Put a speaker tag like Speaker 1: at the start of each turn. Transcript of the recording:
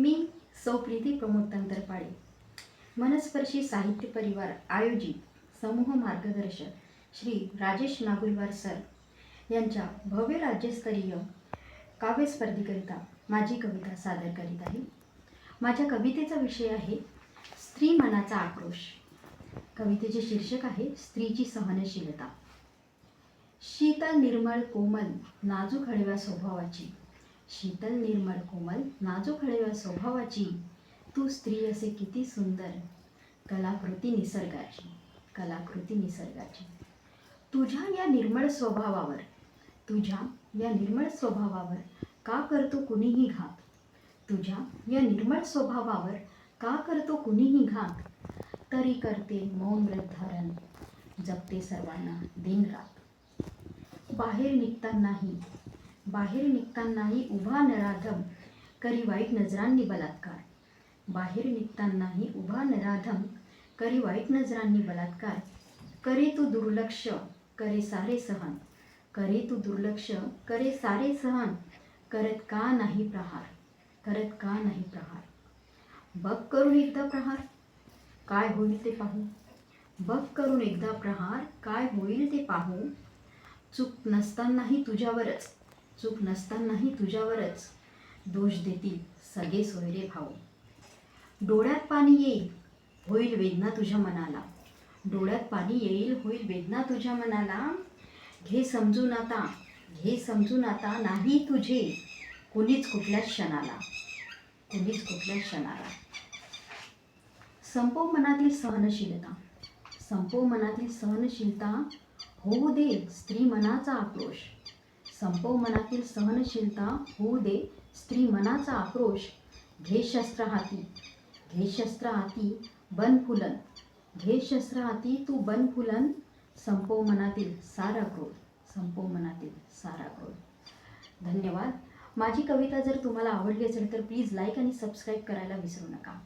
Speaker 1: मी सौ प्रीती प्रमोद तंत्रपाळे. मनस्पर्शी साहित्य परिवार आयोजित समूह मार्गदर्शक श्री राजेश नागुलवार सर यांच्या भव्य राज्यस्तरीय काव्य स्पर्धेकरिता माझी कविता सादर करीत आहे. माझ्या कवितेचा विषय आहे स्त्री मनाचा आक्रोश. कवितेचे शीर्षक आहे स्त्रीची सहनशीलता. शीतल निर्मळ कोमल नाजूक हळव्या स्वभावाची. शीतल निर्मळ कोमल नाजूक हळव्या स्वभावाची. तू स्त्री असे किती सुंदर. कलाकृती निसर्गाची. कलाकृती निसर्गाची. तुझ्या या निर्मळ स्वभावावर. तुझ्या या निर्मळ स्वभावावर का करतो कुणीही घात? तुझ्या या निर्मळ स्वभावावर का करतो कुणीही घात? तरी करते मौन धारण जपते सर्वांना दिन रात. बाहेर निघतानाही बाहेर निघतानाही उभा नराधम करी वाईट नजरांनी बलात्कार. बाहेर निघतानाही उभा नराधम करी वाईट नजरांनी बलात्कार. करे तू दुर्लक्ष करे सारे सहन. करे तू दुर्लक्ष करे सारे सहन. करत का नाही प्रहार? करत का नाही प्रहार? बघ करून एकदा प्रहार. काय होईल ते पाहू. बघ करून एकदा प्रहार. काय होईल ते पाहू. चूक नसतानाही तुझ्यावरच. चूक नसतानाही तुझ्यावरच दोष देतील सगळे सोयरे भाऊ. डोळ्यात पाणी येईल होईल वेदना तुझ्या मनाला. डोळ्यात पाणी येईल होईल वेदना तुझ्या मनाला. घे समजून आता घे समजून आता नाही तुझे कुणीच कुठल्याच क्षणाला. कुणीच कुठल्या क्षणाला. संपव मनातील सहनशीलता. संपव मनातील सहनशीलता होऊ दे स्त्री मनाचा आक्रोश. संपव मनातील सहनशीलता होऊ दे. स्त्री मनाचा आक्रोश घे शस्त्र हाती घे शस्त्र हाती बन फुलन घे शस्त्र हाती तू बन फुलन संपव मनातील सारा क्रोध संपव मनातील सारा क्रोध धन्यवाद. माझी कविता जर तुम्हाला आवडली असेल तर प्लीज लाईक आणि सबस्क्राईब करायला विसरू नका.